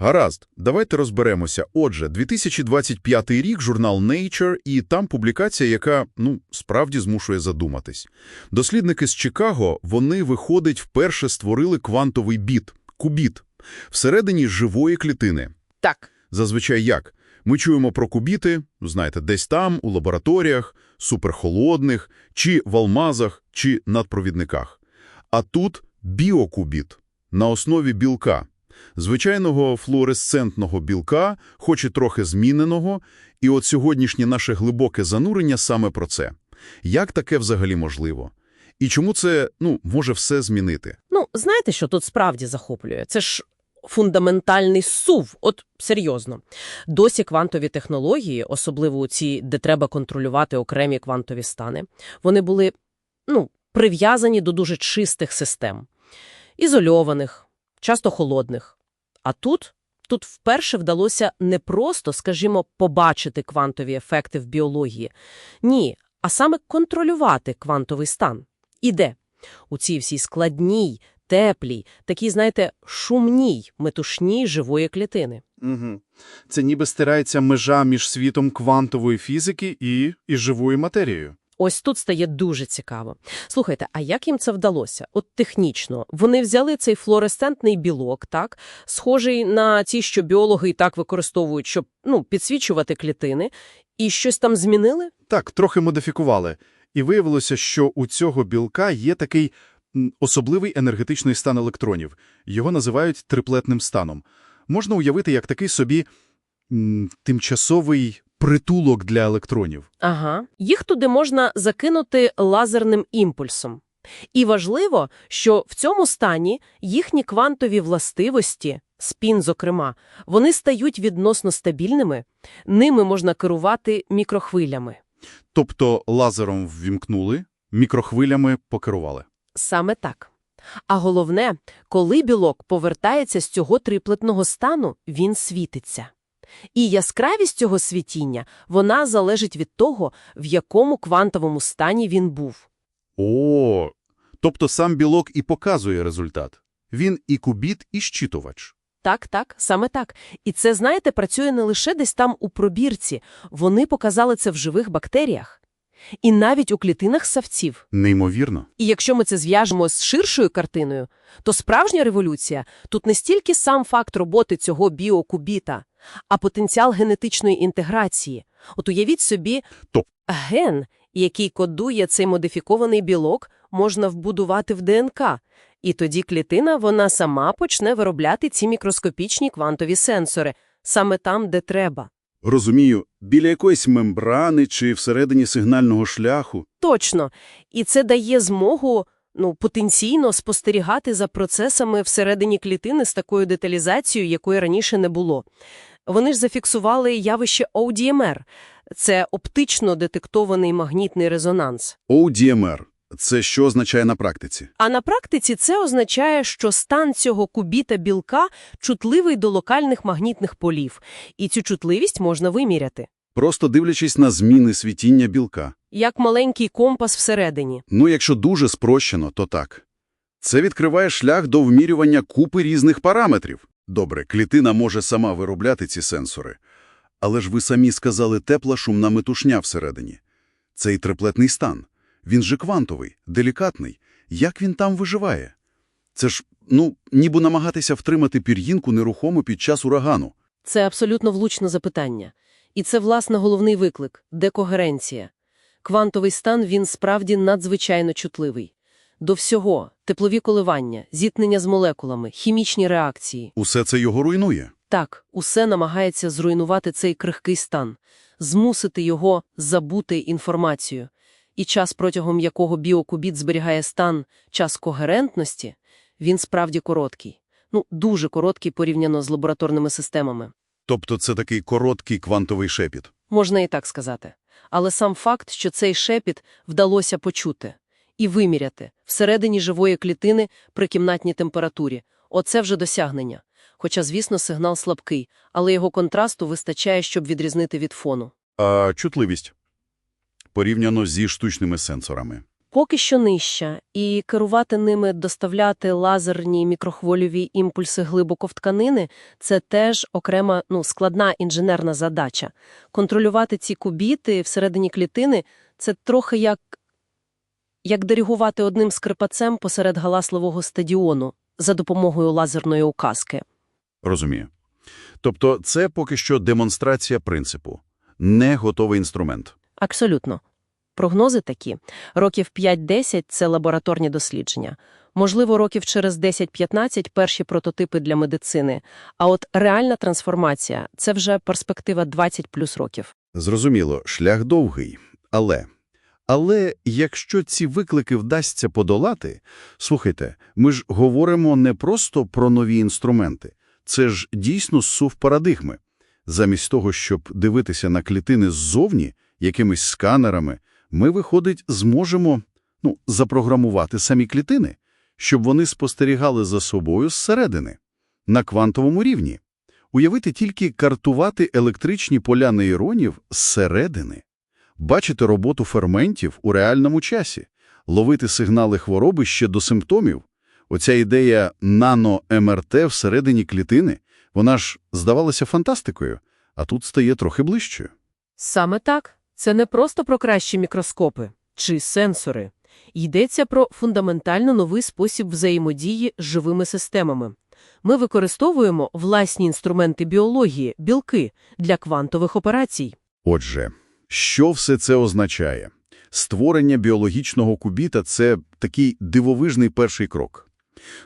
Гаразд, давайте розберемося. Отже, 2025 рік, журнал Nature, і там публікація, яка, ну, справді змушує задуматись. Дослідники з Чикаго, вони, виходить, вперше створили квантовий біт – кубіт, всередині живої клітини. Так. Зазвичай як? Ми чуємо про кубіти, знаєте, десь там, у лабораторіях, суперхолодних, чи в алмазах, чи надпровідниках. А тут біокубіт на основі білка. Звичайного флуоресцентного білка, хоч і трохи зміненого, і от сьогоднішнє наше глибоке занурення саме про це. Як таке взагалі можливо? І чому це, ну, може все змінити? Ну, знаєте, що тут справді захоплює? Це ж фундаментальний сув. От серйозно. Досі квантові технології, особливо у ці, де треба контролювати окремі квантові стани, вони були, ну, прив'язані до дуже чистих систем. Ізольованих, часто холодних. А тут, тут вперше вдалося не просто, скажімо, побачити квантові ефекти в біології. Ні, а саме контролювати квантовий стан. І де? У цій всій складній, теплій, такій, знаєте, шумній, метушній живої клітини. Угу. Це ніби стирається межа між світом квантової фізики і, і живою матерією. Ось тут стає дуже цікаво. Слухайте, а як їм це вдалося? От технічно. Вони взяли цей флуоресцентний білок, так, схожий на ті, що біологи і так використовують, щоб, ну, підсвічувати клітини, і щось там змінили? Так, трохи модифікували. І виявилося, що у цього білка є такий особливий енергетичний стан електронів. Його називають триплетним станом. Можна уявити як такий собі тимчасовий притулок для електронів. Ага. Їх туди можна закинути лазерним імпульсом. І важливо, що в цьому стані їхні квантові властивості, спін зокрема, вони стають відносно стабільними, ними можна керувати мікрохвилями. Тобто лазером ввімкнули, мікрохвилями покерували. Саме так. А головне, коли білок повертається з цього триплетного стану, він світиться. І яскравість цього світіння, вона залежить від того, в якому квантовому стані він був. О, тобто сам білок і показує результат. Він і кубіт, і щитувач. Так, так, саме так. І це, знаєте, працює не лише десь там у пробірці. Вони показали це в живих бактеріях. І навіть у клітинах савців. Неймовірно. І якщо ми це зв'яжемо з ширшою картиною, то справжня революція тут не стільки сам факт роботи цього біокубіта, а потенціал генетичної інтеграції. От уявіть собі, Топ. ген, який кодує цей модифікований білок, можна вбудувати в ДНК. І тоді клітина вона сама почне виробляти ці мікроскопічні квантові сенсори, саме там, де треба. Розумію, біля якоїсь мембрани чи всередині сигнального шляху. Точно. І це дає змогу ну, потенційно спостерігати за процесами всередині клітини з такою деталізацією, якої раніше не було. Вони ж зафіксували явище ODMR – це оптично детектований магнітний резонанс. ODMR – це що означає на практиці? А на практиці це означає, що стан цього кубіта білка чутливий до локальних магнітних полів, і цю чутливість можна виміряти, Просто дивлячись на зміни світіння білка. як маленький компас всередині. Ну, якщо дуже спрощено, то так. Це відкриває шлях до вмірювання купи різних параметрів. Добре, клітина може сама виробляти ці сенсори. Але ж ви самі сказали тепла шумна метушня всередині. Цей триплетний стан. Він же квантовий, делікатний. Як він там виживає? Це ж, ну, ніби намагатися втримати пір'їнку нерухомо під час урагану. Це абсолютно влучне запитання. І це, власне, головний виклик – декогеренція. Квантовий стан, він справді надзвичайно чутливий. До всього – теплові коливання, зіткнення з молекулами, хімічні реакції. Усе це його руйнує. Так, усе намагається зруйнувати цей крихкий стан, змусити його забути інформацію. І час, протягом якого біокубіт зберігає стан, час когерентності, він справді короткий. Ну, дуже короткий порівняно з лабораторними системами. Тобто це такий короткий квантовий шепіт. Можна і так сказати. Але сам факт, що цей шепіт вдалося почути і виміряти всередині живої клітини при кімнатній температурі – оце вже досягнення. Хоча, звісно, сигнал слабкий, але його контрасту вистачає, щоб відрізнити від фону. А чутливість? Порівняно зі штучними сенсорами. Поки що нижча, і керувати ними, доставляти лазерні мікрохвильові імпульси глибоко в тканини – це теж окрема ну, складна інженерна задача. Контролювати ці кубіти всередині клітини – це трохи як, як диригувати одним скрипацем посеред галасливого стадіону за допомогою лазерної указки. Розумію. Тобто це поки що демонстрація принципу. Не готовий інструмент. Абсолютно. Прогнози такі. Років 5-10 – це лабораторні дослідження. Можливо, років через 10-15 – перші прототипи для медицини. А от реальна трансформація – це вже перспектива 20 плюс років. Зрозуміло, шлях довгий. Але... Але якщо ці виклики вдасться подолати, слухайте, ми ж говоримо не просто про нові інструменти. Це ж дійсно сув парадигми. Замість того, щоб дивитися на клітини ззовні, якимись сканерами, ми, виходить, зможемо ну, запрограмувати самі клітини, щоб вони спостерігали за собою зсередини, на квантовому рівні. Уявити тільки картувати електричні поля нейронів зсередини, бачити роботу ферментів у реальному часі, ловити сигнали хвороби ще до симптомів. Оця ідея нано-МРТ всередині клітини, вона ж здавалася фантастикою, а тут стає трохи ближчою. Саме так. Це не просто про кращі мікроскопи чи сенсори. Йдеться про фундаментально новий спосіб взаємодії з живими системами. Ми використовуємо власні інструменти біології, білки, для квантових операцій. Отже, що все це означає? Створення біологічного кубіта – це такий дивовижний перший крок.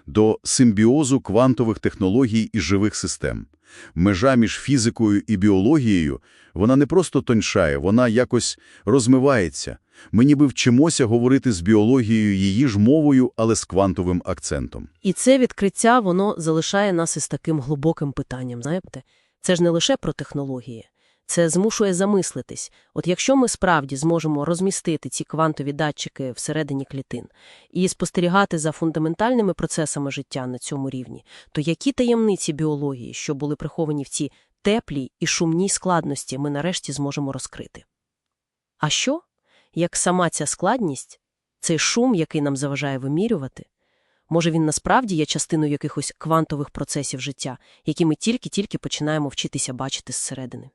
До симбіозу квантових технологій і живих систем. Межа між фізикою і біологією, вона не просто тоньшає, вона якось розмивається. Ми ніби вчимося говорити з біологією її ж мовою, але з квантовим акцентом. І це відкриття, воно залишає нас із таким глибоким питанням, знаєте? Це ж не лише про технології. Це змушує замислитись. От якщо ми справді зможемо розмістити ці квантові датчики всередині клітин і спостерігати за фундаментальними процесами життя на цьому рівні, то які таємниці біології, що були приховані в цій теплій і шумній складності, ми нарешті зможемо розкрити? А що, як сама ця складність, цей шум, який нам заважає вимірювати, Може, він насправді є частиною якихось квантових процесів життя, які ми тільки-тільки починаємо вчитися бачити зсередини.